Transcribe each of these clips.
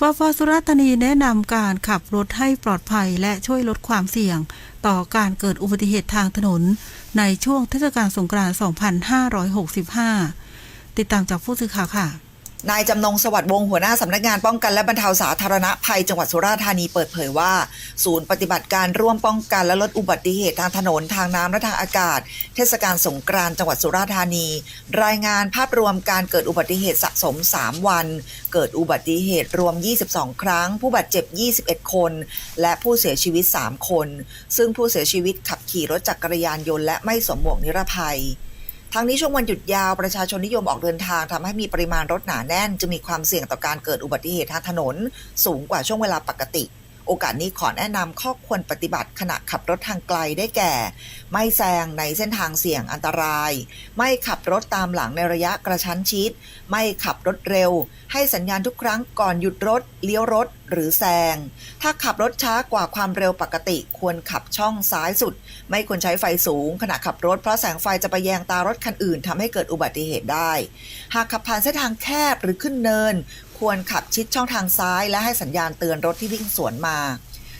ปฟสุรธานีแนะนำการขับรถให้ปลอดภัยและช่วยลดความเสี่ยง ต่อการเกิดอุบัติเหตุทางถนน ในช่วงเทศกาลสงกรานต์ 2565 ติดตามจากผู้สื่อข่าวค่ะ นายจำนงสวัสดิ์วงหัวหน้าสำนักงานป้องกันและบรรเทาสาธารณภัยจังหวัดสุราษฎร์ธานีเปิดเผยว่า ศูนย์ปฏิบัติการร่วมป้องกันและลดอุบัติเหตุทางถนนทางน้ำและทางอากาศ เทศกาลสงกรานต์จังหวัดสุราษฎร์ธานี รายงานภาพรวมการเกิดอุบัติเหตุสะสม 3 วัน เกิดอุบัติเหตุรวม 22 ครั้ง ผู้บาดเจ็บ 21 คน และผู้เสียชีวิต 3 คน ซึ่งผู้เสียชีวิตขับขี่รถจักรยานยนต์และไม่สวมหมวกนิรภัย ทั้งนี้ช่วงวันหยุดยาวประชาชนนิยมออกเดินทางทำให้มีปริมาณรถหนาแน่น จะมีความเสี่ยงต่อการเกิดอุบัติเหตุทางถนน สูงกว่าช่วงเวลาปกติ โอกาสนี้ขอแนะนำข้อควรปฏิบัติขณะขับรถทางไกลได้แก่ ไม่แซงในเส้นทางเสี่ยงอันตราย ไม่ขับรถตามหลังในระยะกระชั้นชิด ไม่ขับรถเร็ว ให้สัญญาณทุกครั้งก่อนหยุดรถ เลี้ยวรถหรือแซง ถ้าขับรถช้ากว่าความเร็วปกติ ควรขับช่องซ้ายสุด ไม่ควรใช้ไฟสูง ขณะขับรถเพราะแสงไฟจะไปแยงตารถคันอื่นทำให้เกิดอุบัติเหตุได้ หากขับผ่านเส้นทางแคบหรือขึ้นเนินควรขับชิดช่องทางซ้ายและให้สัญญาณเตือนรถที่วิ่งสวนมา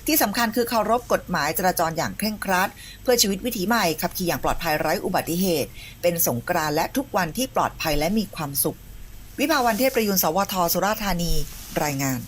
ที่สำคัญคือเคารพกฎหมายจราจรอย่างเคร่งครัด เพื่อชีวิตวิถีใหม่ขับขี่อย่างปลอดภัยไร้อุบัติเหตุ เป็นสงกรานและทุกวันที่ปลอดภัยและมีความสุข วิภาวันเทพประยุนสวทสุราธานี รายงาน